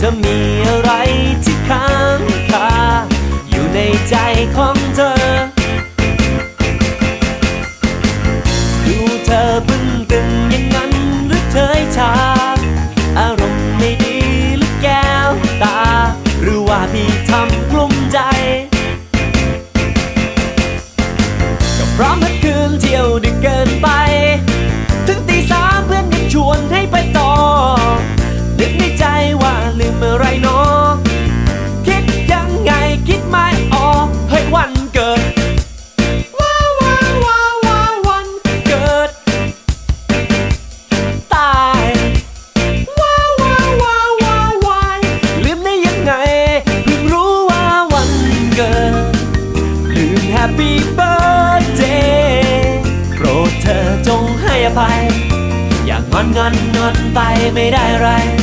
เธอมีอะไรที่ค้างคาอยู่ในใจของเธอ ดูเธอบึ้งตึงอย่างนั้นหรือเฉยชา อารมณ์ไม่ดีหรือแก้วตา หรือว่าพี่ทำกลุ้มใจ Happy Birthday โปรดเธอจงให้อภัย อย่างงอนงอนงอนไปไม่ได้ไร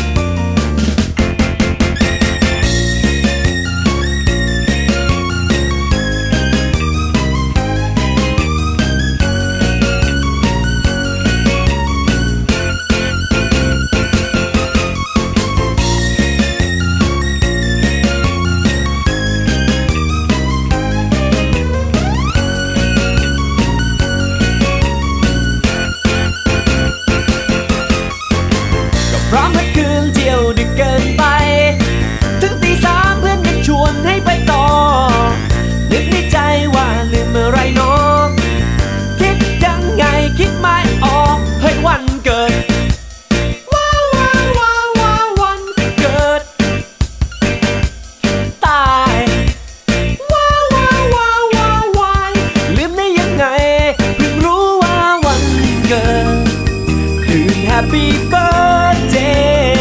Happy Birthday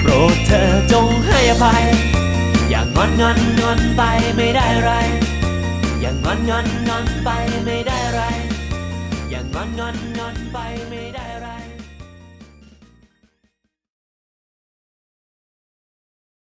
โปรดเธอจงให้อภัย อย่างงอนงอนงอนไปไม่ได้ไร อย่างงอนงอนงอนไปไม่ได้ไร อย่างงอนงอนงอนไปไม่ได้ไร